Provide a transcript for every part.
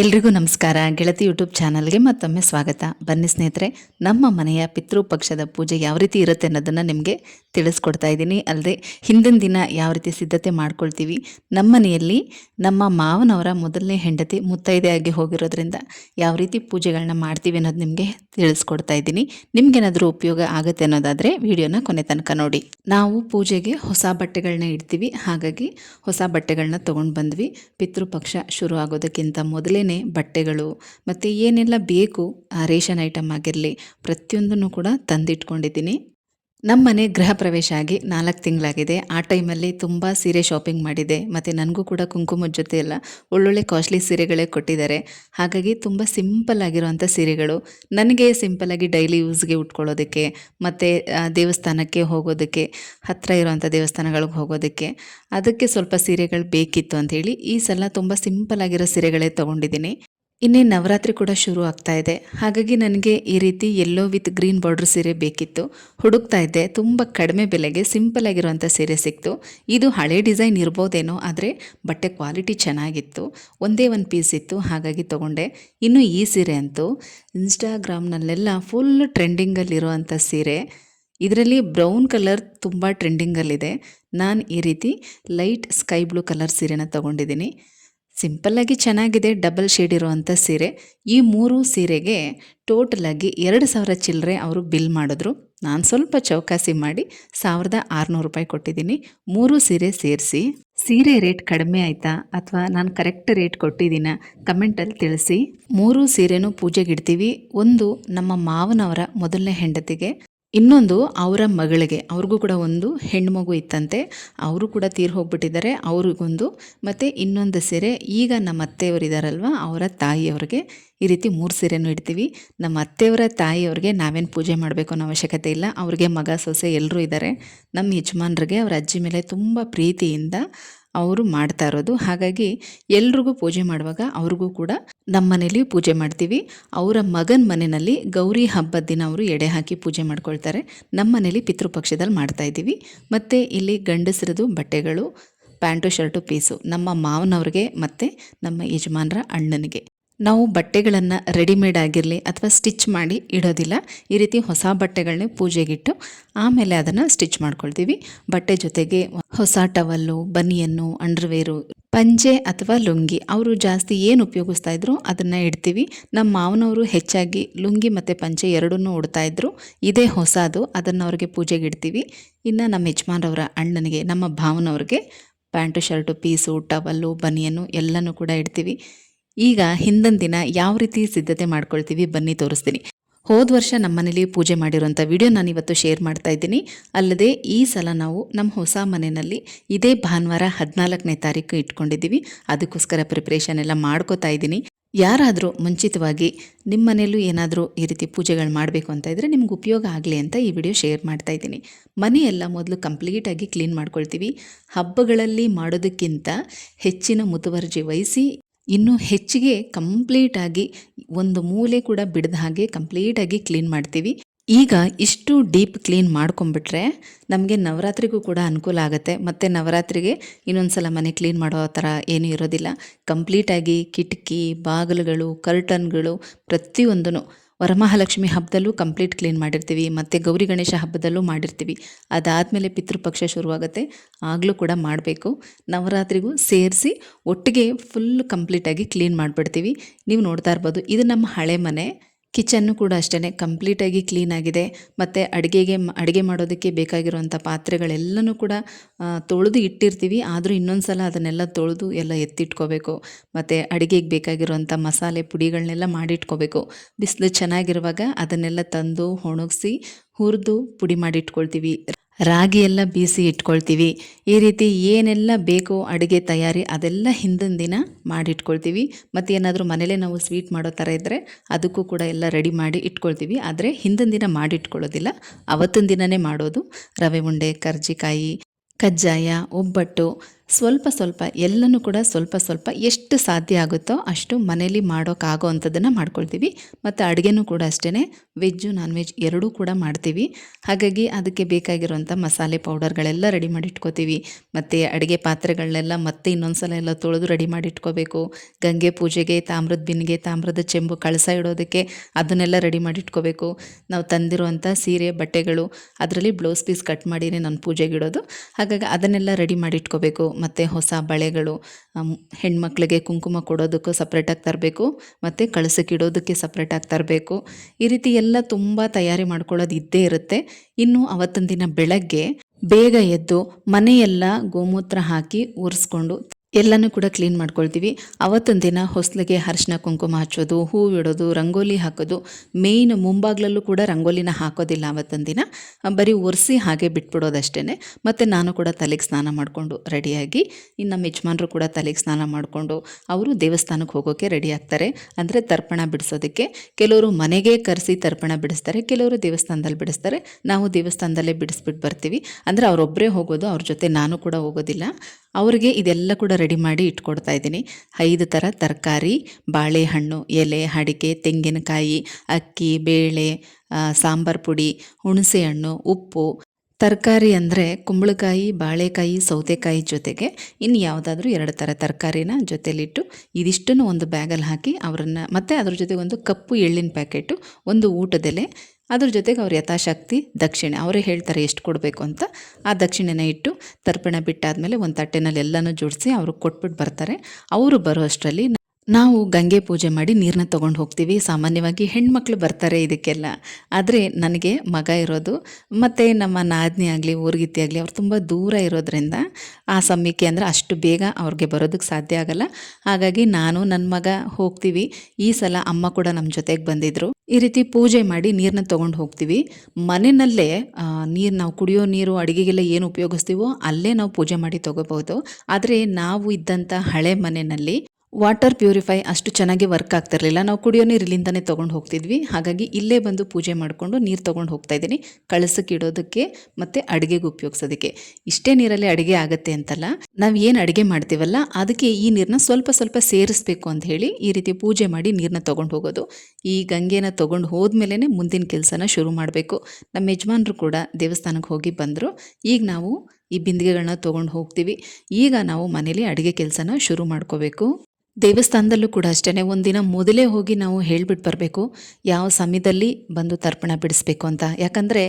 ಎಲ್ರಿಗೂ ನಮಸ್ಕಾರ. ಗೆಳತಿ ಯೂಟ್ಯೂಬ್ ಚಾನಲ್ಗೆ ಮತ್ತೊಮ್ಮೆ ಸ್ವಾಗತ. ಬನ್ನಿ ಸ್ನೇಹಿತರೆ, ನಮ್ಮ ಮನೆಯ ಪಿತೃಪಕ್ಷದ ಪೂಜೆ ಯಾವ ರೀತಿ ಇರುತ್ತೆ ಅನ್ನೋದನ್ನು ನಿಮಗೆ ತಿಳಿಸ್ಕೊಡ್ತಾ ಇದ್ದೀನಿ. ಅಲ್ಲದೆ, ಹಿಂದಿನ ದಿನ ಯಾವ ರೀತಿ ಸಿದ್ಧತೆ ಮಾಡ್ಕೊಳ್ತೀವಿ, ನಮ್ಮ ಮನೆಯಲ್ಲಿ ನಮ್ಮ ಮಾವನವರ ಮೊದಲನೇ ಹೆಂಡತಿ ಮುತ್ತೈದೆಯಾಗಿ ಹೋಗಿರೋದ್ರಿಂದ ಯಾವ ರೀತಿ ಪೂಜೆಗಳನ್ನ ಮಾಡ್ತೀವಿ ಅನ್ನೋದು ನಿಮಗೆ ತಿಳಿಸ್ಕೊಡ್ತಾ ಇದ್ದೀನಿ. ನಿಮಗೇನಾದರೂ ಉಪಯೋಗ ಆಗುತ್ತೆ ಅನ್ನೋದಾದರೆ ವಿಡಿಯೋನ ಕೊನೆ ತನಕ ನೋಡಿ. ನಾವು ಪೂಜೆಗೆ ಹೊಸ ಬಟ್ಟೆಗಳನ್ನ ಇಡ್ತೀವಿ. ಹಾಗಾಗಿ ಹೊಸ ಬಟ್ಟೆಗಳನ್ನ ತೊಗೊಂಡು ಬಂದ್ವಿ. ಪಿತೃಪಕ್ಷ ಶುರು ಆಗೋದಕ್ಕಿಂತ ಮೊದಲೇ ಬಟ್ಟೆಗಳು ಮತ್ತು ಏನೆಲ್ಲ ಬೇಕು ಆ ರೇಷನ್ ಐಟಮ್ ಆಗಿರಲಿ ಪ್ರತಿಯೊಂದನ್ನು ಕೂಡ ತಂದಿಟ್ಕೊಂಡಿದ್ದೀನಿ. ನಮ್ಮ ಮನೆ ಗೃಹ ಪ್ರವೇಶ ಆಗಿ ನಾಲ್ಕು ತಿಂಗಳಾಗಿದೆ. ಆ ಟೈಮಲ್ಲಿ ತುಂಬ ಸೀರೆ ಶಾಪಿಂಗ್ ಮಾಡಿದೆ. ಮತ್ತು ನನಗೂ ಕೂಡ ಕುಂಕುಮದ ಜೊತೆ ಎಲ್ಲ ಒಳ್ಳೊಳ್ಳೆ ಕಾಸ್ಟ್ಲಿ ಸೀರೆಗಳೇ ಕೊಟ್ಟಿದ್ದಾರೆ. ಹಾಗಾಗಿ ತುಂಬ ಸಿಂಪಲ್ ಆಗಿರುವಂಥ ಸೀರೆಗಳು. ನನಗೆ ಸಿಂಪಲ್ಲಾಗಿ ಡೈಲಿ ಯೂಸ್ಗೆ ಉಟ್ಕೊಳ್ಳೋದಕ್ಕೆ, ಮತ್ತು ದೇವಸ್ಥಾನಕ್ಕೆ ಹೋಗೋದಕ್ಕೆ ಹತ್ತಿರ ಇರುವಂಥ ದೇವಸ್ಥಾನಗಳಿಗೆ ಹೋಗೋದಕ್ಕೆ ಅದಕ್ಕೆ ಸ್ವಲ್ಪ ಸೀರೆಗಳು ಬೇಕಿತ್ತು ಅಂಥೇಳಿ ಈ ಸಲ ತುಂಬ ಸಿಂಪಲ್ ಆಗಿರೋ ಸೀರೆಗಳೇ ತೊಗೊಂಡಿದ್ದೀನಿ. ಇನ್ನೇ ನವರಾತ್ರಿ ಕೂಡ ಶುರು ಆಗ್ತಾ ಇದೆ. ಹಾಗಾಗಿ ನನಗೆ ಈ ರೀತಿ ಯೆಲ್ಲೋ ವಿತ್ ಗ್ರೀನ್ ಬಾರ್ಡ್ರ್ ಸೀರೆ ಬೇಕಿತ್ತು. ಹುಡುಕ್ತಾ ಇದ್ದೆ. ತುಂಬ ಕಡಿಮೆ ಬೆಲೆಗೆ ಸಿಂಪಲ್ ಆಗಿರುವಂಥ ಸೀರೆ ಸಿಕ್ತು. ಇದು ಹಳೆ ಡಿಸೈನ್ ಇರ್ಬೋದೇನೋ, ಆದರೆ ಬಟ್ಟೆ ಕ್ವಾಲಿಟಿ ಚೆನ್ನಾಗಿತ್ತು. ಒಂದೇ ಒಂದು ಪೀಸ್ ಇತ್ತು, ಹಾಗಾಗಿ ತೊಗೊಂಡೆ. ಇನ್ನು ಈ ಸೀರೆ ಅಂತೂ ಇನ್ಸ್ಟಾಗ್ರಾಮ್ನಲ್ಲೆಲ್ಲ ಫುಲ್ ಟ್ರೆಂಡಿಂಗಲ್ಲಿರುವಂಥ ಸೀರೆ. ಇದರಲ್ಲಿ ಬ್ರೌನ್ ಕಲರ್ ತುಂಬ ಟ್ರೆಂಡಿಂಗಲ್ಲಿದೆ ನಾನು ಈ ರೀತಿ ಲೈಟ್ ಸ್ಕೈ ಬ್ಲೂ ಕಲರ್ ಸೀರೆನ ತೊಗೊಂಡಿದ್ದೀನಿ. ಸಿಂಪಲ್ಲಾಗಿ ಚೆನ್ನಾಗಿದೆ ಡಬಲ್ ಶೇಡ್ ಇರುವಂಥ ಸೀರೆ. ಈ ಮೂರು ಸೀರೆಗೆ ಟೋಟಲಾಗಿ ಎರಡು ಸಾವಿರ ಚಿಲ್ಲರೆ ಅವರು ಬಿಲ್ ಮಾಡಿದ್ರು. ನಾನು ಸ್ವಲ್ಪ ಚೌಕಾಸಿ ಮಾಡಿ ಸಾವಿರದ ಆರುನೂರು ರೂಪಾಯಿ ಕೊಟ್ಟಿದ್ದೀನಿ. ಮೂರು ಸೀರೆ ಸೇರಿಸಿ. ಸೀರೆ ರೇಟ್ ಕಡಿಮೆ ಆಯಿತಾ ಅಥವಾ ನಾನು ಕರೆಕ್ಟ್ ರೇಟ್ ಕೊಟ್ಟಿದ್ದೀನ ಕಮೆಂಟಲ್ಲಿ ತಿಳಿಸಿ. ಮೂರು ಸೀರೆನೂ ಪೂಜೆಗೆ ಇಡ್ತೀವಿ. ಒಂದು ನಮ್ಮ ಮಾವನವರ ಮೊದಲನೇ ಹೆಂಡತಿಗೆ ಇನ್ನೊಂದು ಅವರ ಮಗಳಿಗೆ. ಅವ್ರಿಗೂ ಕೂಡ ಒಂದು ಹೆಣ್ಣು ಮಗು ಇತ್ತಂತೆ. ಅವರು ಕೂಡ ತೀರ್ ಹೋಗ್ಬಿಟ್ಟಿದ್ದಾರೆ. ಅವ್ರಿಗೊಂದು. ಮತ್ತು ಇನ್ನೊಂದು ಸೀರೆ. ಈಗ ನಮ್ಮ ಅತ್ತೆಯವರಿದ್ದಾರಲ್ವ ಅವರ ತಾಯಿಯವ್ರಿಗೆ ಈ ರೀತಿ ಮೂರು ಸೀರೆನೂ ಇಡ್ತೀವಿ. ನಮ್ಮ ಅತ್ತೆಯವರ ತಾಯಿಯವ್ರಿಗೆ ನಾವೇನು ಪೂಜೆ ಮಾಡಬೇಕು ಅನ್ನೋ ಅವಶ್ಯಕತೆ ಇಲ್ಲ. ಅವ್ರಿಗೆ ಮಗ ಸೊಸೆ ಎಲ್ಲರೂ ಇದ್ದಾರೆ ನಮ್ಮ ಯಜಮಾನ್ರಿಗೆ, ಅವರ ಅಜ್ಜಿ ಮೇಲೆ ತುಂಬ ಪ್ರೀತಿಯಿಂದ ಅವರು ಮಾಡ್ತಾ ಇರೋದು. ಹಾಗಾಗಿ ಎಲ್ರಿಗೂ ಪೂಜೆ ಮಾಡುವಾಗ ಅವ್ರಿಗೂ ಕೂಡ ನಮ್ಮ ಮನೇಲಿ ಪೂಜೆ ಮಾಡ್ತೀವಿ. ಅವರ ಮಗನ ಮನೆಯಲ್ಲಿ ಗೌರಿ ಹಬ್ಬದ ದಿನ ಅವರು ಎಡೆ ಹಾಕಿ ಪೂಜೆ ಮಾಡ್ಕೊಳ್ತಾರೆ. ನಮ್ಮ ಮನೇಲಿ ಪಿತೃಪಕ್ಷದಲ್ಲಿ ಮಾಡ್ತಾ ಇದ್ದೀವಿ. ಮತ್ತು ಇಲ್ಲಿ ಗಂಡಸರದು ಬಟ್ಟೆಗಳು, ಪ್ಯಾಂಟು, ಶರ್ಟು, ಪೀಸು ನಮ್ಮ ಮಾವನವ್ರಿಗೆ ಮತ್ತು ನಮ್ಮ ಯಜಮಾನ್ರ ಅಣ್ಣನಿಗೆ. ನಾವು ಬಟ್ಟೆಗಳನ್ನು ರೆಡಿಮೇಡ್ ಆಗಿರಲಿ ಅಥವಾ ಸ್ಟಿಚ್ ಮಾಡಿ ಇಡೋದಿಲ್ಲ. ಈ ರೀತಿ ಹೊಸ ಬಟ್ಟೆಗಳನ್ನೇ ಪೂಜೆಗಿಟ್ಟು ಆಮೇಲೆ ಅದನ್ನು ಸ್ಟಿಚ್ ಮಾಡ್ಕೊಳ್ತೀವಿ. ಬಟ್ಟೆ ಜೊತೆಗೆ ಹೊಸ ಟವಲ್ಲು ಬನಿಯನ್ನು ಅಂಡರ್ವೇರು ಪಂಚೆ ಅಥವಾ ಲುಂಗಿ ಅವರು ಜಾಸ್ತಿ ಏನು ಉಪಯೋಗಿಸ್ತಾ ಇದ್ರು ಅದನ್ನು ಇಡ್ತೀವಿ. ನಮ್ಮ ಮಾವನವರು ಹೆಚ್ಚಾಗಿ ಲುಂಗಿ ಮತ್ತು ಪಂಚೆ ಎರಡನ್ನೂ ಉಡ್ತಾ ಇದ್ರು. ಇದೇ ಹೊಸದು, ಅದನ್ನು ಅವ್ರಿಗೆ ಪೂಜೆಗೆ ಇಡ್ತೀವಿ ಇನ್ನು ನಮ್ಮ ಯಜಮಾನ್ರವರ ಅಣ್ಣನಿಗೆ, ನಮ್ಮ ಭಾವನವ್ರಿಗೆ pant, shirt, piece towel banian ಎಲ್ಲನೂ ಕೂಡ ಇಡ್ತೀವಿ. ಈಗ ಹಿಂದಿನ ದಿನ ಯಾವ ರೀತಿ ಸಿದ್ಧತೆ ಮಾಡ್ಕೊಳ್ತೀವಿ ಬನ್ನಿ ತೋರಿಸ್ತೀನಿ. ಹೋದ ವರ್ಷ ನಮ್ಮ ಮನೇಲಿ ಪೂಜೆ ಮಾಡಿರುವಂಥ ವಿಡಿಯೋ ನಾನು ಇವತ್ತು ಶೇರ್ ಮಾಡ್ತಾ ಇದ್ದೀನಿ. ಅಲ್ಲದೆ ಈ ಸಲ ನಾವು ನಮ್ಮ ಹೊಸ ಮನೆಯಲ್ಲಿ ಇದೇ ಭಾನುವಾರ ಹದಿನಾಲ್ಕನೇ ತಾರೀಕು ಇಟ್ಕೊಂಡಿದ್ದೀವಿ. ಅದಕ್ಕೋಸ್ಕರ ಪ್ರಿಪ್ರೇಷನ್ ಎಲ್ಲ ಮಾಡ್ಕೋತಾ ಇದ್ದೀನಿ. ಯಾರಾದರೂ ಮುಂಚಿತವಾಗಿ ನಿಮ್ಮ ಮನೆಯಲ್ಲೂ ಏನಾದರೂ ಈ ರೀತಿ ಪೂಜೆಗಳು ಮಾಡಬೇಕು ಅಂತ ಇದ್ದರೆ ನಿಮ್ಗೆ ಉಪಯೋಗ ಆಗಲಿ ಅಂತ ಈ ವಿಡಿಯೋ ಶೇರ್ ಮಾಡ್ತಾ ಇದ್ದೀನಿ. ಮನೆಯೆಲ್ಲ ಮೊದಲು ಕಂಪ್ಲೀಟಾಗಿ ಕ್ಲೀನ್ ಮಾಡ್ಕೊಳ್ತೀವಿ. ಹಬ್ಬಗಳಲ್ಲಿ ಮಾಡೋದಕ್ಕಿಂತ ಹೆಚ್ಚಿನ ಮುತುವರ್ಜಿ ವಹಿಸಿ ಇನ್ನೂ ಹೆಚ್ಚಿಗೆ ಕಂಪ್ಲೀಟಾಗಿ ಒಂದು ಮೂಲೆ ಕೂಡ ಬಿಡದ ಹಾಗೆ ಕಂಪ್ಲೀಟಾಗಿ ಕ್ಲೀನ್ ಮಾಡ್ತೀವಿ. ಈಗ ಇಷ್ಟು ಡೀಪ್ ಕ್ಲೀನ್ ಮಾಡ್ಕೊಂಬಿಟ್ರೆ ನಮಗೆ ನವರಾತ್ರಿಗೂ ಕೂಡ ಅನುಕೂಲ ಆಗುತ್ತೆ. ಮತ್ತು ನವರಾತ್ರಿಗೆ ಇನ್ನೊಂದು ಸಲ ಮನೆ ಕ್ಲೀನ್ ಮಾಡೋ ಥರ ಏನೂ ಇರೋದಿಲ್ಲ. ಕಂಪ್ಲೀಟಾಗಿ ಕಿಟಕಿ, ಬಾಗಿಲುಗಳು ಕರ್ಟನ್ಗಳು ಪ್ರತಿಯೊಂದೂ ವರಮಹಾಲಕ್ಷ್ಮಿ ಹಬ್ಬದಲ್ಲೂ ಕಂಪ್ಲೀಟ್ ಕ್ಲೀನ್ ಮಾಡಿರ್ತೀವಿ, ಮತ್ತು ಗೌರಿ ಗಣೇಶ ಹಬ್ಬದಲ್ಲೂ ಮಾಡಿರ್ತೀವಿ. ಅದಾದಮೇಲೆ ಪಿತೃಪಕ್ಷ ಶುರುವಾಗುತ್ತೆ. ಆಗಲೂ ಕೂಡ ಮಾಡಬೇಕು. ನವರಾತ್ರಿಗೂ ಸೇರಿಸಿ ಒಟ್ಟಿಗೆ ಫುಲ್ ಕಂಪ್ಲೀಟಾಗಿ ಕ್ಲೀನ್ ಮಾಡಿಬಿಡ್ತೀವಿ. ನೀವು ನೋಡ್ತಾ ಇರ್ಬೋದು, ಇದು ನಮ್ಮ ಹಳೆ ಮನೆ. ಕಿಚನ್ನು ಕೂಡ ಅಷ್ಟೇ ಕಂಪ್ಲೀಟಾಗಿ ಕ್ಲೀನಾಗಿದೆ ಮತ್ತು ಅಡುಗೆಗೆ, ಅಡುಗೆ ಮಾಡೋದಕ್ಕೆ ಬೇಕಾಗಿರುವಂಥ ಪಾತ್ರೆಗಳೆಲ್ಲನೂ ಕೂಡ ತೊಳೆದು ಇಟ್ಟಿರ್ತೀವಿ. ಆದರೂ ಇನ್ನೊಂದು ಸಲ ಅದನ್ನೆಲ್ಲ ತೊಳೆದು ಎಲ್ಲ ಎತ್ತಿಟ್ಕೋಬೇಕು. ಮತ್ತು ಅಡುಗೆಗೆ ಬೇಕಾಗಿರುವಂಥ ಮಸಾಲೆ ಪುಡಿಗಳನ್ನೆಲ್ಲ ಮಾಡಿಟ್ಕೋಬೇಕು. ಬಿಸಿಲು ಚೆನ್ನಾಗಿರುವಾಗ ಅದನ್ನೆಲ್ಲ ತಂದು, ಒಣಗಿಸಿ ಹುರಿದು ಪುಡಿ ಮಾಡಿ ಇಟ್ಕೊಳ್ತೀವಿ ರಾಗಿ ಎಲ್ಲ ಬೀಸಿ ಇಟ್ಕೊಳ್ತೀವಿ. ಈ ರೀತಿ ಏನೆಲ್ಲ ಬೇಕೋ ಅಡುಗೆ ತಯಾರಿ ಅದೆಲ್ಲ ಹಿಂದಿನ ದಿನ ಮಾಡಿಟ್ಕೊಳ್ತೀವಿ. ಮತ್ತು ಏನಾದರೂ ಮನೇಲೇ ನಾವು ಸ್ವೀಟ್ ಮಾಡೋ ಥರ ಇದ್ದರೆ ಅದಕ್ಕೂ ಕೂಡ ಎಲ್ಲ ರೆಡಿ ಮಾಡಿ ಇಟ್ಕೊಳ್ತೀವಿ. ಆದರೆ ಹಿಂದಿನ ದಿನ ಮಾಡಿಟ್ಕೊಳ್ಳೋದಿಲ್ಲ. ಅವತ್ತಿನ ದಿನವೇ ಮಾಡೋದು. ರವೆ ಉಂಡೆ, ಕರ್ಜಿಕಾಯಿ, ಕಜ್ಜಾಯ, ಒಬ್ಬಟ್ಟು ಸ್ವಲ್ಪ ಸ್ವಲ್ಪ, ಎಲ್ಲನೂ ಕೂಡ ಸ್ವಲ್ಪ ಸ್ವಲ್ಪ ಎಷ್ಟು ಸಾಧ್ಯ ಆಗುತ್ತೋ ಅಷ್ಟು ಮನೇಲಿ ಮಾಡೋಕ್ಕಾಗೋ ಅಂಥದ್ದನ್ನು ಮಾಡ್ಕೊಳ್ತೀವಿ. ಮತ್ತು ಅಡುಗೆನೂ ಕೂಡ ಅಷ್ಟೇ ವೆಜ್ಜು ನಾನ್ ವೆಜ್ ಎರಡೂ ಕೂಡ ಮಾಡ್ತೀವಿ. ಹಾಗಾಗಿ ಅದಕ್ಕೆ ಬೇಕಾಗಿರುವಂಥ ಮಸಾಲೆ ಪೌಡರ್ಗಳೆಲ್ಲ ರೆಡಿ ಮಾಡಿ ಇಟ್ಕೋತೀವಿ ಮತ್ತು ಅಡುಗೆ ಪಾತ್ರೆಗಳನ್ನೆಲ್ಲ ಮತ್ತೆ ಇನ್ನೊಂದು ಸಲ ಎಲ್ಲ ತೊಳೆದು ರೆಡಿ ಮಾಡಿ ಇಟ್ಕೋಬೇಕು ಗಂಗೆ ಪೂಜೆಗೆ, ತಾಮ್ರದ ಬಿನ್ನಿಗೆ, ತಾಮ್ರದ ಚೆಂಬು ಕಳಸ ಇಡೋದಕ್ಕೆ ಅದನ್ನೆಲ್ಲ ರೆಡಿ ಮಾಡಿ ಇಟ್ಕೋಬೇಕು ನಾವು ತಂದಿರುವಂಥ ಸೀರೆ, ಬಟ್ಟೆಗಳು, ಅದರಲ್ಲಿ ಬ್ಲೌಸ್ ಪೀಸ್ ಕಟ್ ಮಾಡಿನೇ ನಾನು ಪೂಜೆಗೆ ಇಡೋದು. ಹಾಗಾಗಿ ಅದನ್ನೆಲ್ಲ ರೆಡಿ ಮಾಡಿ ಇಟ್ಕೋಬೇಕು ಮತ್ತು ಹೊಸ ಬಳೆಗಳು ಹೆಣ್ಮಕ್ಳಿಗೆ ಕುಂಕುಮ ಕೊಡೋದಕ್ಕೂ ಸಪ್ರೇಟಾಗಿ ತರಬೇಕು, ಮತ್ತು ಕಳಸಕ್ಕೆ ಇಡೋದಕ್ಕೆ ಸಪ್ರೇಟಾಗಿ ತರಬೇಕು. ಈ ರೀತಿ ಎಲ್ಲ ತುಂಬ ತಯಾರಿ ಮಾಡ್ಕೊಳ್ಳೋದು ಇದ್ದೇ ಇರುತ್ತೆ. ಇನ್ನು ಅವತ್ತಿನ ದಿನ ಬೆಳಗ್ಗೆ ಬೇಗ ಎದ್ದು ಮನೆಯೆಲ್ಲ ಗೋಮೂತ್ರ ಹಾಕಿ ಒರೆಸ್ಕೊಂಡು ಎಲ್ಲನೂ ಕೂಡ ಕ್ಲೀನ್ ಮಾಡ್ಕೊಳ್ತೀವಿ. ಅವತ್ತೊಂದು ದಿನ ಹೊಸ್ಲಿಗೆ ಅರಿಶಿನ ಕುಂಕುಮ ಹಚ್ಚೋದು, ಹೂ ಇಡೋದು, ರಂಗೋಲಿ ಹಾಕೋದು. ಮೇಯ್ನ್ ಮುಂಬಾಗ್ಲಲ್ಲೂ ಕೂಡ ರಂಗೋಲಿನ ಹಾಕೋದಿಲ್ಲ ಅವತ್ತೊಂದು ದಿನ. ಬರೀ ಒರೆಸಿ ಹಾಗೆ ಬಿಟ್ಬಿಡೋದಷ್ಟೇ ಮತ್ತು ನಾನು ಕೂಡ ತಲೆಗೆ ಸ್ನಾನ ಮಾಡಿಕೊಂಡು ರೆಡಿಯಾಗಿ ಇನ್ನು ನಮ್ಮ ಯಜಮಾನರು ಕೂಡ ತಲೆಗೆ ಸ್ನಾನ ಮಾಡಿಕೊಂಡು ಅವರು ದೇವಸ್ಥಾನಕ್ಕೆ ಹೋಗೋಕ್ಕೆ ರೆಡಿ ಆಗ್ತಾರೆ. ಅಂದರೆ ತರ್ಪಣ ಬಿಡಿಸೋದಕ್ಕೆ. ಕೆಲವರು ಮನೆಗೆ ಕರೆಸಿ ತರ್ಪಣ ಬಿಡಿಸ್ತಾರೆ, ಕೆಲವರು ದೇವಸ್ಥಾನದಲ್ಲಿ ಬಿಡಿಸ್ತಾರೆ. ನಾವು ದೇವಸ್ಥಾನದಲ್ಲೇ ಬಿಡಿಸ್ಬಿಟ್ಟು ಬರ್ತೀವಿ. ಅಂದರೆ ಅವರೊಬ್ಬರೇ ಹೋಗೋದು, ಅವ್ರ ಜೊತೆ ನಾನು ಕೂಡ ಹೋಗೋದಿಲ್ಲ. ಅವರಿಗೆ ಇದೆಲ್ಲ ಕೂಡ ರೆಡಿ ಮಾಡಿ ಇಟ್ಕೊಡ್ತಾ ಇದ್ದೀನಿ. ಐದು ಥರ ತರಕಾರಿ, ಬಾಳೆಹಣ್ಣು, ಎಲೆ, ಅಡಿಕೆ, ತೆಂಗಿನಕಾಯಿ, ಅಕ್ಕಿ, ಬೇಳೆ ಸಾಂಬಾರು ಪುಡಿ ಹುಣಸೆ ಹಣ್ಣು ಉಪ್ಪು. ತರಕಾರಿ ಅಂದರೆ ಕುಂಬಳಕಾಯಿ, ಬಾಳೆಕಾಯಿ, ಸೌತೆಕಾಯಿ ಜೊತೆಗೆ ಇನ್ನು ಯಾವುದಾದ್ರೂ ಎರಡು ಥರ ತರಕಾರಿನ ಜೊತೆಲಿಟ್ಟು ಇದಿಷ್ಟನ್ನು ಒಂದು ಬ್ಯಾಗಲ್ಲಿ ಹಾಕಿ ಅವರನ್ನು ಮತ್ತು ಅದ್ರ ಜೊತೆಗೆ ಒಂದು ಕಪ್ಪು ಎಳ್ಳಿನ ಪ್ಯಾಕೆಟು ಒಂದು ಊಟದೆಲೆ ಅದ್ರ ಜೊತೆಗೆ ಅವ್ರ ಯಥಾಶಕ್ತಿ, ದಕ್ಷಿಣೆ, ಅವರೇ ಹೇಳ್ತಾರೆ ಎಷ್ಟು ಕೊಡಬೇಕು ಅಂತ. ಆ ದಕ್ಷಿಣೆನ ಇಟ್ಟು ತರ್ಪಣ ಬಿಟ್ಟಾದಮೇಲೆ ಒಂದು ತಟ್ಟೆನಲ್ಲಿ ಎಲ್ಲನೂ ಜೋಡಿಸಿ ಅವ್ರಿಗೆ ಕೊಟ್ಬಿಟ್ಟು ಬರ್ತಾರೆ. ಅವರು ಬರೋ ಅಷ್ಟರಲ್ಲಿ ನಾವು ಗಂಗೆ ಪೂಜೆ ಮಾಡಿ ನೀರನ್ನ ತೊಗೊಂಡು ಹೋಗ್ತೀವಿ. ಸಾಮಾನ್ಯವಾಗಿ ಹೆಣ್ಮಕ್ಳು ಬರ್ತಾರೆ ಇದಕ್ಕೆಲ್ಲ. ಆದರೆ ನನಗೆ ಮಗ ಇರೋದು, ಮತ್ತು ನಮ್ಮ ನಾದಿನಿ ಆಗಲಿ, ಊರ್ಗಿತ್ತಿ ಆಗಲಿ ಅವ್ರು ತುಂಬ ದೂರ ಇರೋದ್ರಿಂದ ಆ ಸಮಯಕ್ಕೆ ಅಂದರೆ ಅಷ್ಟು ಬೇಗ ಅವ್ರಿಗೆ ಬರೋದಕ್ಕೆ ಸಾಧ್ಯ ಆಗಲ್ಲ. ಹಾಗಾಗಿ ನಾನು ನನ್ನ ಮಗ ಹೋಗ್ತೀವಿ. ಈ ಸಲ ಅಮ್ಮ ಕೂಡ ನಮ್ಮ ಜೊತೆಗೆ ಬಂದಿದ್ದರು ಈ ರೀತಿ ಪೂಜೆ ಮಾಡಿ ನೀರನ್ನ ತೊಗೊಂಡು ಹೋಗ್ತೀವಿ. ಮನೆಯಲ್ಲೇ ನೀರು ನಾವು ಕುಡಿಯೋ ನೀರು, ಅಡುಗೆಗೆಲ್ಲ ಏನು ಉಪಯೋಗಿಸ್ತೀವೋ ಅಲ್ಲೇ ನಾವು ಪೂಜೆ ಮಾಡಿ ತೊಗೋಬೋದು ಆದರೆ ನಾವು ಇದ್ದಂಥ ಹಳೆ ಮನೆಯಲ್ಲಿ ವಾಟರ್ ಪ್ಯೂರಿಫೈ ಅಷ್ಟು ಚೆನ್ನಾಗಿ ವರ್ಕ್ ಆಗ್ತಿರಲಿಲ್ಲ. ನಾವು ಕುಡಿಯೋ ನೀರು ಇಲ್ಲಿಂದನೇ ತೊಗೊಂಡು ಹೋಗ್ತಿದ್ವಿ. ಹಾಗಾಗಿ ಇಲ್ಲೇ ಬಂದು ಪೂಜೆ ಮಾಡಿಕೊಂಡು ನೀರು ತೊಗೊಂಡು ಹೋಗ್ತಾ ಇದ್ದೀನಿ. ಕಳಸಕ್ಕೆ ಇಡೋದಕ್ಕೆ ಮತ್ತು ಅಡುಗೆಗೆ ಉಪಯೋಗಿಸೋದಕ್ಕೆ. ಇಷ್ಟೇ ನೀರಲ್ಲಿ ಅಡುಗೆ ಆಗುತ್ತೆ ಅಂತಲ್ಲ. ನಾವು ಏನು ಅಡುಗೆ ಮಾಡ್ತೀವಲ್ಲ, ಅದಕ್ಕೆ ಈ ನೀರನ್ನ ಸ್ವಲ್ಪ ಸ್ವಲ್ಪ ಸೇರಿಸ್ಬೇಕು ಅಂತ ಹೇಳಿ ಈ ರೀತಿ ಪೂಜೆ ಮಾಡಿ ನೀರನ್ನ ತೊಗೊಂಡು ಹೋಗೋದು. ಈ ಗಂಗೆನ ತೊಗೊಂಡು ಹೋದ್ಮೇಲೆ ಮುಂದಿನ ಕೆಲಸನ ಶುರು ಮಾಡಬೇಕು. ನಮ್ಮ ಯಜಮಾನರು ಕೂಡ ದೇವಸ್ಥಾನಕ್ಕೆ ಹೋಗಿ ಬಂದರು. ಈಗ ನಾವು ಈ ಬಿಂದಿಗೆಗಳನ್ನ ತೊಗೊಂಡು ಹೋಗ್ತೀವಿ. ಈಗ ನಾವು ಮನೇಲಿ ಅಡುಗೆ ಕೆಲಸನ ಶುರು ಮಾಡ್ಕೋಬೇಕು. ದೇವಸ್ಥಾನದಲ್ಲೂ ಕೂಡ ಅಷ್ಟೇ ಒಂದಿನ ಮೊದಲೇ ಹೋಗಿ ನಾವು ಹೇಳ್ಬಿಟ್ಟು ಬರಬೇಕು. ಯಾವ ಸಮಯದಲ್ಲಿ ಬಂದು ತರ್ಪಣ ಬಿಡಿಸ್ಬೇಕು ಅಂತ. ಯಾಕಂದರೆ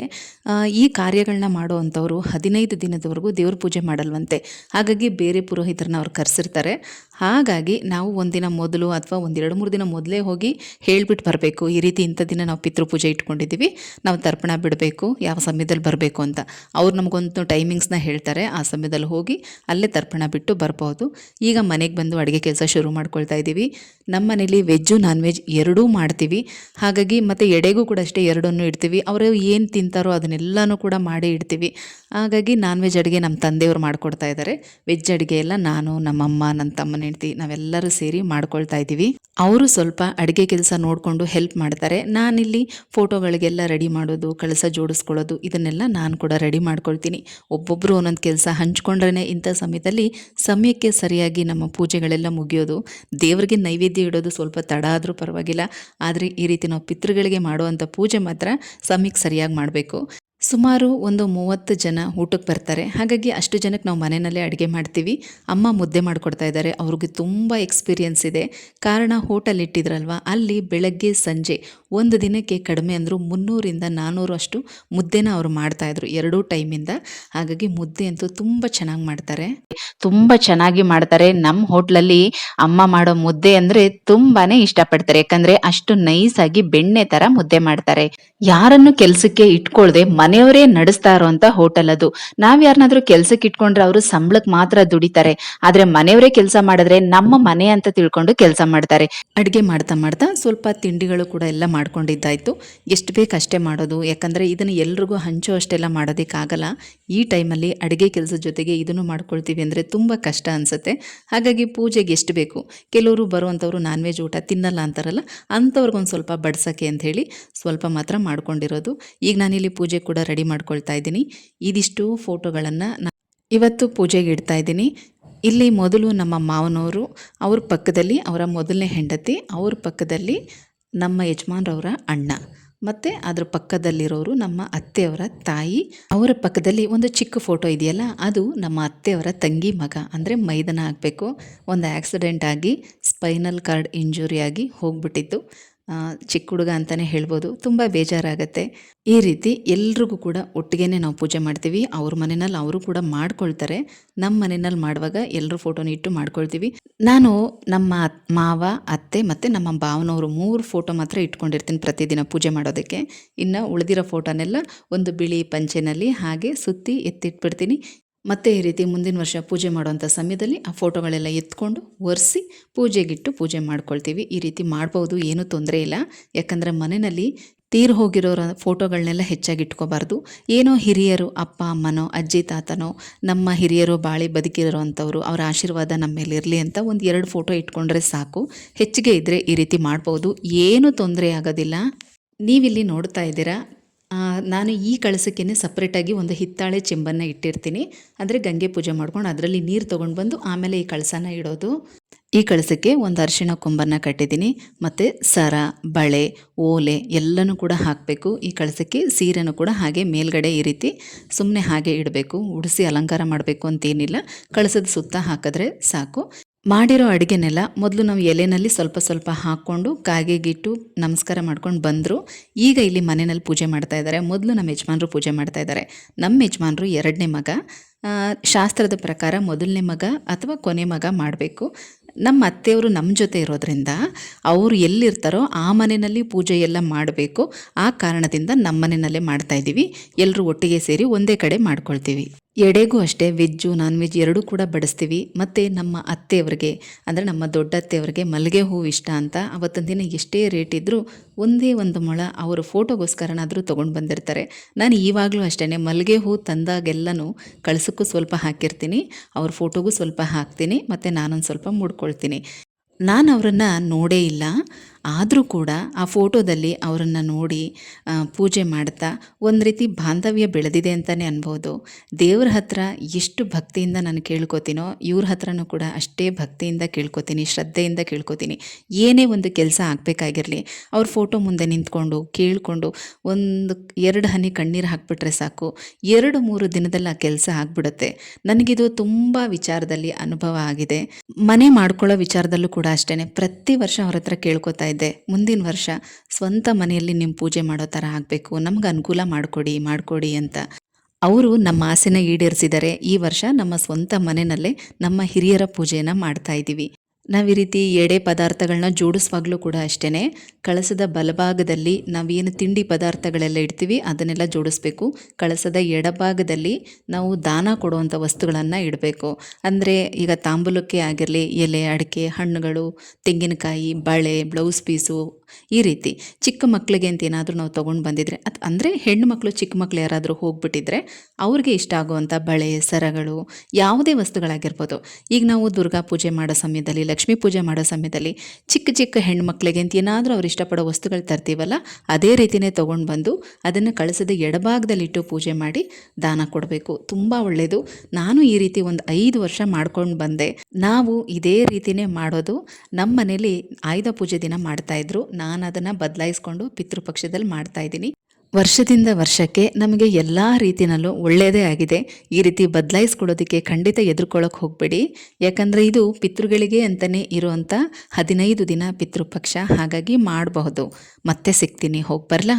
ಈ ಕಾರ್ಯಗಳನ್ನ ಮಾಡೋ ಅಂಥವ್ರು ಹದಿನೈದು ದಿನದವರೆಗೂ ದೇವ್ರ ಪೂಜೆ ಮಾಡಲ್ವಂತೆ. ಹಾಗಾಗಿ ಬೇರೆ ಪುರೋಹಿತರನ್ನ ಅವ್ರು ಕರೆಸಿರ್ತಾರೆ. ಹಾಗಾಗಿ ನಾವು ಒಂದಿನ ಮೊದಲು ಅಥವಾ ಒಂದೆರಡು ಮೂರು ದಿನ ಮೊದಲೇ ಹೋಗಿ ಹೇಳ್ಬಿಟ್ಟು ಬರಬೇಕು. ಈ ರೀತಿ ಇಂಥ ದಿನ ನಾವು ಪಿತೃಪೂಜೆ ಇಟ್ಕೊಂಡಿದ್ದೀವಿ ನಾವು ತರ್ಪಣ ಬಿಡಬೇಕು. ಯಾವ ಸಮಯದಲ್ಲಿ ಬರಬೇಕು ಅಂತ. ಅವ್ರು ನಮಗೊಂದು ಟೈಮಿಂಗ್ಸ್ನ ಹೇಳ್ತಾರೆ. ಆ ಸಮಯದಲ್ಲಿ ಹೋಗಿ ಅಲ್ಲೇ ತರ್ಪಣ ಬಿಟ್ಟು ಬರ್ಬೋದು. ಈಗ ಮನೆಗೆ ಬಂದು ಅಡುಗೆ ಕೆಲಸ ಶುರು ಮಾಡ್ಕೊಳ್ತಾ ಇದ್ದೀವಿ. ನಮ್ಮ ಮನೇಲಿ ವೆಜ್ಜು ನಾನ್ ವೆಜ್ ಎರಡೂ ಮಾಡ್ತೀವಿ. ಹಾಗಾಗಿ ಮತ್ತು ಎಡೆಗೂ ಕೂಡ ಅಷ್ಟೇ ಎರಡನ್ನೂ ಇಡ್ತೀವಿ. ಅವರು ಏನು ತಿಂತಾರೋ ಅದನ್ನೆಲ್ಲನೂ ಕೂಡ ಮಾಡಿ ಇಡ್ತೀವಿ. ಹಾಗಾಗಿ ನಾನ್ ವೆಜ್ ಅಡುಗೆ ನಮ್ಮ ತಂದೆಯವರು ಮಾಡ್ಕೊಡ್ತಾ ಇದ್ದಾರೆ. ವೆಜ್ ಅಡುಗೆ ಎಲ್ಲ ನಾನು, ನಮ್ಮಮ್ಮ, ನನ್ನ ತಮ್ಮನ ಹೆಂಡ್ತಿ ನಾವೆಲ್ಲರೂ ಸೇರಿ ಮಾಡ್ಕೊಳ್ತಾ ಇದ್ದೀವಿ. ಅವರು ಸ್ವಲ್ಪ ಅಡುಗೆ ಕೆಲಸ ನೋಡಿಕೊಂಡು ಹೆಲ್ಪ್ ಮಾಡ್ತಾರೆ. ನಾನಿಲ್ಲಿ ಫೋಟೋಗಳಿಗೆಲ್ಲ ರೆಡಿ ಮಾಡೋದು, ಕಳಸ ಜೋಡಿಸ್ಕೊಳ್ಳೋದು, ಇದನ್ನೆಲ್ಲ ನಾನು ಕೂಡ ರೆಡಿ ಮಾಡ್ಕೊಳ್ತೀನಿ. ಒಬ್ಬೊಬ್ಬರು ಒಂದೊಂದು ಕೆಲಸ ಹಂಚ್ಕೊಂಡ್ರೇ ಇಂಥ ಸಮಯದಲ್ಲಿ ಸಮಯಕ್ಕೆ ಸರಿಯಾಗಿ ನಮ್ಮ ಪೂಜೆಗಳೆಲ್ಲ ಮುಗಿಯೋದು. ದೇವರಿಗೆ ನೈವೇದ್ಯ ಇಡೋದು ಸ್ವಲ್ಪ ತಡ ಆದರೂ ಪರವಾಗಿಲ್ಲ. ಆದರೆ ಈ ರೀತಿ ನಾವು ಪಿತೃಗಳಿಗೆ ಮಾಡುವಂಥ ಪೂಜೆ ಮಾತ್ರ ಸಮಯಕ್ಕೆ ಸರಿಯಾಗಿ ಮಾಡಬೇಕು. ಸುಮಾರು ಒಂದು ಮೂವತ್ತು ಜನ ಊಟಕ್ಕೆ ಬರ್ತಾರೆ. ಹಾಗಾಗಿ ಅಷ್ಟು ಜನಕ್ಕೆ ನಾವು ಮನೆಯಲ್ಲೇ ಅಡುಗೆ ಮಾಡ್ತೀವಿ. ಅಮ್ಮ ಮುದ್ದೆ ಮಾಡಿಕೊಡ್ತಾ ಇದ್ದಾರೆ. ಅವ್ರಿಗೆ ತುಂಬ ಎಕ್ಸ್ಪೀರಿಯನ್ಸ್ ಇದೆ. ಕಾರಣ ಹೋಟೆಲ್ ಇಟ್ಟಿದ್ರಲ್ವ? ಅಲ್ಲಿ ಬೆಳಗ್ಗೆ ಸಂಜೆ ಒಂದು ದಿನಕ್ಕೆ ಕಡಿಮೆ ಅಂದರೂ ಮುನ್ನೂರಿಂದ ನಾನ್ನೂರು ಅಷ್ಟು ಮುದ್ದೆನ ಅವರು ಮಾಡ್ತಾಯಿದ್ರು ಎರಡೂ ಟೈಮಿಂದ. ಹಾಗಾಗಿ ಮುದ್ದೆ ಅಂತೂ ತುಂಬ ಚೆನ್ನಾಗಿ ಮಾಡ್ತಾರೆ. ತುಂಬ ಚೆನ್ನಾಗಿ ಮಾಡ್ತಾರೆ. ನಮ್ಮ ಹೋಟ್ಲಲ್ಲಿ ಅಮ್ಮ ಮಾಡೋ ಮುದ್ದೆ ಅಂದ್ರೆ ತುಂಬಾನೇ ಇಷ್ಟಪಡ್ತಾರೆ. ಯಾಕಂದ್ರೆ ಅಷ್ಟು ನೈಸ್ ಆಗಿ ಬೆಣ್ಣೆ ತರ ಮುದ್ದೆ ಮಾಡ್ತಾರೆ. ಯಾರನ್ನು ಕೆಲಸಕ್ಕೆ ಇಟ್ಕೊಳ್ದೆ ಮನೆಯವರೇ ನಡೆಸ್ತಾ ಇರೋವಂಥ ಹೋಟೆಲ್ ಅದು. ನಾವು ಯಾರನ್ನಾದ್ರೂ ಕೆಲಸಕ್ಕೆ ಇಟ್ಕೊಂಡ್ರೆ ಅವರು ಸಂಬಳಕ್ಕೆ ಮಾತ್ರ ದುಡಿತಾರೆ. ಆದರೆ ಮನೆಯವರೇ ಕೆಲಸ ಮಾಡಿದ್ರೆ ನಮ್ಮ ಮನೆ ಅಂತ ತಿಳ್ಕೊಂಡು ಕೆಲಸ ಮಾಡ್ತಾರೆ. ಅಡುಗೆ ಮಾಡ್ತಾ ಮಾಡ್ತಾ ಸ್ವಲ್ಪ ತಿಂಡಿಗಳು ಕೂಡ ಎಲ್ಲ ಮಾಡ್ಕೊಂಡಿದ್ದಾಯಿತು. ಎಷ್ಟು ಬೇಕು ಅಷ್ಟೇ ಮಾಡೋದು. ಯಾಕಂದರೆ ಇದನ್ನು ಎಲ್ರಿಗೂ ಹಂಚೋ ಅಷ್ಟೆಲ್ಲ ಮಾಡೋದಕ್ಕಾಗಲ್ಲ. ಈ ಟೈಮಲ್ಲಿ ಅಡುಗೆ ಕೆಲಸದ ಜೊತೆಗೆ ಇದನ್ನು ಮಾಡ್ಕೊಳ್ತೀವಿ ಅಂದರೆ ತುಂಬ ಕಷ್ಟ ಅನಿಸುತ್ತೆ. ಹಾಗಾಗಿ ಪೂಜೆಗೆ ಎಷ್ಟು ಬೇಕು? ಕೆಲವರು ಬರುವಂಥವ್ರು ನಾನ್ ವೆಜ್ ಊಟ ತಿನ್ನಲ್ಲ ಅಂತಾರಲ್ಲ, ಅಂಥವ್ರಿಗೊಂದು ಸ್ವಲ್ಪ ಬಡ್ಸೋಕ್ಕೆ ಅಂಥೇಳಿ ಸ್ವಲ್ಪ ಮಾತ್ರ ಮಾಡ್ಕೊಂಡಿರೋದು. ಈಗ ನಾನಿಲ್ಲಿ ಪೂಜೆ ಕೂಡ ರೆಡಿ ಮಾಡ್ಕೊಳ್ತಾ ಇದ್ದೀನಿ. ಇದಿಷ್ಟು ಫೋಟೋಗಳನ್ನು ಇವತ್ತು ಪೂಜೆಗೆ ಇಡ್ತಾ ಇದ್ದೀನಿ. ಇಲ್ಲಿ ಮೊದಲು ನಮ್ಮ ಮಾವನವರು ಅವ್ರ ಪಕ್ಕದಲ್ಲಿ, ಅವರ ಮೊದಲನೇ ಹೆಂಡತಿ, ಅವ್ರ ಪಕ್ಕದಲ್ಲಿ ನಮ್ಮ ಯಜಮಾನ್ರವರ ಅಣ್ಣ. ಮತ್ತು ಅದ್ರ ಪಕ್ಕದಲ್ಲಿರೋರು ನಮ್ಮ ಅತ್ತೆಯವರ ತಾಯಿ. ಅವರ ಪಕ್ಕದಲ್ಲಿ ಒಂದು ಚಿಕ್ಕ ಫೋಟೋ ಇದೆಯಲ್ಲ, ಅದು ನಮ್ಮ ಅತ್ತೆಯವರ ತಂಗಿ ಮಗ. ಅಂದರೆ ಮೈದನ ಆಗಬೇಕು ಒಂದು ಆಕ್ಸಿಡೆಂಟ್ ಆಗಿ ಸ್ಪೈನಲ್ ಕಾರ್ಡ್ ಇಂಜುರಿ ಆಗಿ ಹೋಗ್ಬಿಟ್ಟಿತ್ತು. ಚಿಕ್ಕ ಹುಡುಗ ಅಂತಲೇ ಹೇಳ್ಬೋದು. ತುಂಬ ಬೇಜಾರಾಗತ್ತೆ. ಈ ರೀತಿ ಎಲ್ರಿಗೂ ಕೂಡ ಒಟ್ಟಿಗೆ ನಾವು ಪೂಜೆ ಮಾಡ್ತೀವಿ. ಅವ್ರ ಮನೆಯಲ್ಲಿ ಅವರು ಕೂಡ ಮಾಡ್ಕೊಳ್ತಾರೆ. ನಮ್ಮ ಮನೆಯಲ್ಲಿ ಮಾಡುವಾಗ ಎಲ್ಲರೂ ಫೋಟೋನ ಇಟ್ಟು ಮಾಡ್ಕೊಳ್ತೀವಿ. ನಾನು ನಮ್ಮ ಮಾವ, ಅತ್ತೆ ಮತ್ತು ನಮ್ಮ ಭಾವನವರು ಮೂರು ಫೋಟೋ ಮಾತ್ರ ಇಟ್ಕೊಂಡಿರ್ತೀನಿ ಪ್ರತಿದಿನ ಪೂಜೆ ಮಾಡೋದಕ್ಕೆ. ಇನ್ನು ಉಳಿದಿರೋ ಫೋಟೋನೆಲ್ಲ ಒಂದು ಬಿಳಿ ಪಂಚೆನಲ್ಲಿ ಹಾಗೆ ಸುತ್ತಿ ಎತ್ತಿಟ್ಬಿಡ್ತೀನಿ. ಮತ್ತೆ ಈ ರೀತಿ ಮುಂದಿನ ವರ್ಷ ಪೂಜೆ ಮಾಡುವಂಥ ಸಮಯದಲ್ಲಿ ಆ ಫೋಟೋಗಳೆಲ್ಲ ಎತ್ಕೊಂಡು ಒರೆಸಿ ಪೂಜೆಗಿಟ್ಟು ಪೂಜೆ ಮಾಡ್ಕೊಳ್ತೀವಿ. ಈ ರೀತಿ ಮಾಡ್ಬೋದು, ಏನೂ ತೊಂದರೆ ಇಲ್ಲ. ಯಾಕಂದರೆ ಮನೆಯಲ್ಲಿ ತೀರ್ ಹೋಗಿರೋರ ಫೋಟೋಗಳನ್ನೆಲ್ಲ ಹೆಚ್ಚಾಗಿ ಇಟ್ಕೋಬಾರ್ದು. ಏನೋ ಹಿರಿಯರು ಅಪ್ಪ, ಅಮ್ಮನೋ, ಅಜ್ಜಿ, ತಾತನೋ, ನಮ್ಮ ಹಿರಿಯರು ಬಾಳಿ ಬದುಕಿರೋ ಅವರ ಆಶೀರ್ವಾದ ನಮ್ಮ ಮೇಲೆ ಇರಲಿ ಅಂತ ಒಂದು ಎರಡು ಫೋಟೋ ಇಟ್ಕೊಂಡ್ರೆ ಸಾಕು. ಹೆಚ್ಚಿಗೆ ಇದ್ದರೆ ಈ ರೀತಿ ಮಾಡ್ಬೋದು. ಏನೂ ತೊಂದರೆ ಆಗೋದಿಲ್ಲ. ನೀವಿಲ್ಲಿ ನೋಡ್ತಾ ಇದ್ದೀರಾ ನಾನು ಈ ಕಳಸಕ್ಕೇ ಸಪ್ರೇಟಾಗಿ ಒಂದು ಹಿತ್ತಾಳೆ ಚೆಂಬನ್ನು ಇಟ್ಟಿರ್ತೀನಿ. ಅಂದರೆ ಗಂಗೆ ಪೂಜೆ ಮಾಡ್ಕೊಂಡು ಅದರಲ್ಲಿ ನೀರು ತೊಗೊಂಡು ಬಂದು ಆಮೇಲೆ ಈ ಕಳಸನ ಇಡೋದು. ಈ ಕಳಸಕ್ಕೆ ಒಂದು ಅರಿಶಿಣ ಕೊಂಬನ್ನು ಕಟ್ಟಿದ್ದೀನಿ. ಮತ್ತು ಸರ, ಬಳೆ, ಓಲೆ ಎಲ್ಲನೂ ಕೂಡ ಹಾಕಬೇಕು. ಈ ಕಳಸಕ್ಕೆ ಸೀರೆನೂ ಕೂಡ ಹಾಗೆ ಮೇಲ್ಗಡೆ ಈ ರೀತಿ ಸುಮ್ಮನೆ ಹಾಗೆ ಇಡಬೇಕು. ಉಡಿಸಿ ಅಲಂಕಾರ ಮಾಡಬೇಕು ಅಂತೇನಿಲ್ಲ. ಕಳಸದ ಸುತ್ತ ಹಾಕಿದ್ರೆ ಸಾಕು. ಮಾಡಿರೋ ಅಡುಗೆನೆಲ್ಲ ಮೊದಲು ನಾವು ಎಲೆನಲ್ಲಿ ಸ್ವಲ್ಪ ಸ್ವಲ್ಪ ಹಾಕ್ಕೊಂಡು ಕಾಗೆಗಿಟ್ಟು ನಮಸ್ಕಾರ ಮಾಡ್ಕೊಂಡು ಬಂದರು. ಈಗ ಇಲ್ಲಿ ಮನೆಯಲ್ಲಿ ಪೂಜೆ ಮಾಡ್ತಾ ಇದ್ದಾರೆ. ಮೊದಲು ನಮ್ಮ ಯಜಮಾನರು ಪೂಜೆ ಮಾಡ್ತಾ ಇದ್ದಾರೆ. ನಮ್ಮ ಯಜಮಾನರು ಎರಡನೇ ಮಗ. ಶಾಸ್ತ್ರದ ಪ್ರಕಾರ ಮೊದಲನೇ ಮಗ ಅಥವಾ ಕೊನೆ ಮಗ ಮಾಡಬೇಕು. ನಮ್ಮ ಅತ್ತೆಯವರು ನಮ್ಮ ಜೊತೆ ಇರೋದ್ರಿಂದ ಅವರು ಎಲ್ಲಿರ್ತಾರೋ ಆ ಮನೆಯಲ್ಲಿ ಪೂಜೆ ಎಲ್ಲ ಮಾಡಬೇಕು. ಆ ಕಾರಣದಿಂದ ನಮ್ಮ ಮನೆಯಲ್ಲೇ ಮಾಡ್ತಾ ಇದ್ದೀವಿ. ಎಲ್ಲರೂ ಒಟ್ಟಿಗೆ ಸೇರಿ ಒಂದೇ ಕಡೆ ಮಾಡ್ಕೊಳ್ತೀವಿ. ಎಡೆಗೂ ಅಷ್ಟೇ ವೆಜ್ಜು ನಾನ್ ವೆಜ್ ಎರಡೂ ಕೂಡ ಬಡಿಸ್ತೀವಿ. ಮತ್ತು ನಮ್ಮ ಅತ್ತೆಯವ್ರಿಗೆ, ಅಂದರೆ ನಮ್ಮ ದೊಡ್ಡತ್ತೆಯವ್ರಿಗೆ ಮಲ್ಲಿಗೆ ಹೂವು ಇಷ್ಟ ಅಂತ ಅವತ್ತಿನ ದಿನ ಎಷ್ಟೇ ರೇಟ್ ಇದ್ದರೂ ಒಂದೇ ಒಂದು ಮೊಳ ಅವರು ಫೋಟೋಗೋಸ್ಕರನಾದರೂ ತೊಗೊಂಡು ಬಂದಿರ್ತಾರೆ. ನಾನು ಈವಾಗಲೂ ಅಷ್ಟೇ ಮಲ್ಲಿಗೆ ಹೂ ತಂದಾಗೆಲ್ಲನೂ ಕಳ್ಸಕ್ಕೂ ಸ್ವಲ್ಪ ಹಾಕಿರ್ತೀನಿ, ಅವ್ರ ಫೋಟೋಗೂ ಸ್ವಲ್ಪ ಹಾಕ್ತೀನಿ, ಮತ್ತು ನಾನೊಂದು ಸ್ವಲ್ಪ ಮುಡ್ಕೊಳ್ತೀನಿ. ನಾನು ಅವರನ್ನು ನೋಡೇ ಇಲ್ಲ. ಆದರೂ ಕೂಡ ಆ ಫೋಟೋದಲ್ಲಿ ಅವರನ್ನು ನೋಡಿ ಪೂಜೆ ಮಾಡ್ತಾ ಒಂದು ರೀತಿ ಬಾಂಧವ್ಯ ಬೆಳೆದಿದೆ ಅಂತಲೇ ಅನ್ಬೋದು. ದೇವ್ರ ಹತ್ರ ಎಷ್ಟು ಭಕ್ತಿಯಿಂದ ನಾನು ಕೇಳ್ಕೊತೀನೋ, ಇವ್ರ ಹತ್ರನೂ ಕೂಡ ಅಷ್ಟೇ ಭಕ್ತಿಯಿಂದ ಕೇಳ್ಕೊತೀನಿ, ಶ್ರದ್ಧೆಯಿಂದ ಕೇಳ್ಕೊತೀನಿ. ಏನೇ ಒಂದು ಕೆಲಸ ಆಗಬೇಕಾಗಿರಲಿ, ಅವ್ರ ಫೋಟೋ ಮುಂದೆ ನಿಂತ್ಕೊಂಡು, ಕೇಳಿಕೊಂಡು ಒಂದು ಎರಡು ಹನಿ ಕಣ್ಣೀರು ಹಾಕ್ಬಿಟ್ರೆ ಸಾಕು. ಎರಡು ಮೂರು ದಿನದಲ್ಲಿ ಆ ಕೆಲಸ ಆಗ್ಬಿಡುತ್ತೆ. ನನಗಿದು ತುಂಬ ವಿಚಾರದಲ್ಲಿ ಅನುಭವ ಆಗಿದೆ. ಮನೆ ಮಾಡ್ಕೊಳ್ಳೋ ವಿಚಾರದಲ್ಲೂ ಕೂಡ ಅಷ್ಟೇ ಪ್ರತಿ ವರ್ಷ ಅವ್ರ ಹತ್ರ ಕೇಳ್ಕೊತಾ ಇದ್ದೆ ಮುಂದಿನ ವರ್ಷ ಸ್ವಂತ ಮನೆಯಲ್ಲಿ ನಿಮ್ಮ ಪೂಜೆ ಮಾಡೋ ಥರ ಆಗಬೇಕು. ನಮ್ಗೆ ಅನುಕೂಲ ಮಾಡಿಕೊಡಿ ಮಾಡಿಕೊಡಿ ಅಂತ. ಅವರು ನಮ್ಮ ಆಸೆನ ಈಡೇರಿಸಿದ್ದಾರೆ ಈ ವರ್ಷ ನಮ್ಮ ಸ್ವಂತ ಮನೆಯಲ್ಲೇ ನಮ್ಮ ಹಿರಿಯರ ಪೂಜೆನ ಮಾಡ್ತಾ ಇದ್ದೀವಿ ನಾವು ಈ ರೀತಿ ಎಡೆ ಪದಾರ್ಥಗಳನ್ನ ಜೋಡಿಸುವಾಗಲೂ ಕೂಡ ಅಷ್ಟೇ ಕಳಸದ ಬಲಭಾಗದಲ್ಲಿ ನಾವೇನು ತಿಂಡಿ ಪದಾರ್ಥಗಳೆಲ್ಲ ಇಡ್ತೀವಿ, ಅದನ್ನೆಲ್ಲ ಜೋಡಿಸ್ಬೇಕು. ಕಳಸದ ಎಡಭಾಗದಲ್ಲಿ ನಾವು ದಾನ ಕೊಡುವಂಥ ವಸ್ತುಗಳನ್ನು ಇಡಬೇಕು. ಅಂದರೆ ಈಗ ತಾಂಬೂಲಕ್ಕೆ ಆಗಿರಲಿ, ಎಲೆ, ಅಡಿಕೆ, ಹಣ್ಣುಗಳು, ತೆಂಗಿನಕಾಯಿ, ಬಳೆ ಬ್ಲೌಸ್ ಪೀಸು ಈ ರೀತಿ ಚಿಕ್ಕ ಮಕ್ಕಳಿಗೆ ಅಂತ ಏನಾದರೂ ನಾವು ತೊಗೊಂಡು ಬಂದಿದ್ರೆ, ಅದು ಅಂದರೆ ಹೆಣ್ಣು ಮಕ್ಕಳು ಚಿಕ್ಕ ಮಕ್ಕಳು ಯಾರಾದರೂ ಹೋಗ್ಬಿಟ್ಟಿದ್ರೆ ಅವ್ರಿಗೆ ಇಷ್ಟ ಆಗುವಂಥ ಬಳೆ, ಸರಗಳು ಯಾವುದೇ ವಸ್ತುಗಳಾಗಿರ್ಬೋದು. ಈಗ ನಾವು ದುರ್ಗಾ ಪೂಜೆ ಮಾಡೋ ಸಮಯದಲ್ಲಿ, ಲಕ್ಷ್ಮೀ ಪೂಜೆ ಮಾಡೋ ಸಮಯದಲ್ಲಿ ಚಿಕ್ಕ ಚಿಕ್ಕ ಹೆಣ್ಮಕ್ಳಿಗೆ ಅಂತ ಏನಾದರೂ ಅವ್ರು ಇಷ್ಟಪಡೋ ವಸ್ತುಗಳು ತರ್ತೀವಲ್ಲ, ಅದೇ ರೀತಿಯೇ ತೊಗೊಂಡು ಬಂದು ಅದನ್ನು ಕಳಿಸದ ಎಡಭಾಗದಲ್ಲಿಟ್ಟು ಪೂಜೆ ಮಾಡಿ ದಾನ ಕೊಡಬೇಕು. ತುಂಬ ಒಳ್ಳೆಯದು ನಾನು ಈ ರೀತಿ ಒಂದು ಐದು ವರ್ಷ ಮಾಡ್ಕೊಂಡು ಬಂದೆ. ನಾವು ಇದೇ ರೀತಿನೇ ಮಾಡೋದು. ನಮ್ಮ ಮನೇಲಿ ಆಯುಧ ಪೂಜೆ ದಿನ ಮಾಡ್ತಾಯಿದ್ರು ನಾನು ಅದನ್ನು ಬದಲಾಯಿಸ್ಕೊಂಡು ಪಿತೃಪಕ್ಷದಲ್ಲಿ ಮಾಡ್ತಾ ಇದ್ದೀನಿ. ವರ್ಷದಿಂದ ವರ್ಷಕ್ಕೆ ನಮಗೆ ಎಲ್ಲ ರೀತಿಯಲ್ಲೂ ಒಳ್ಳೆಯದೇ ಆಗಿದೆ. ಈ ರೀತಿ ಬದಲಾಯಿಸ್ಕೊಡೋದಕ್ಕೆ ಖಂಡಿತ ಎದುರ್ಕೊಳ್ಳೋಕೆ ಹೋಗಬೇಡಿ. ಯಾಕಂದರೆ ಇದು ಪಿತೃಗಳಿಗೆ ಅಂತಲೇ ಇರುವಂಥ ಹದಿನೈದು ದಿನ ಪಿತೃಪಕ್ಷ ಹಾಗಾಗಿ ಮಾಡಬಹುದು. ಮತ್ತೆ ಸಿಗ್ತೀನಿ. ಹೋಗಿ ಬರಲಾ?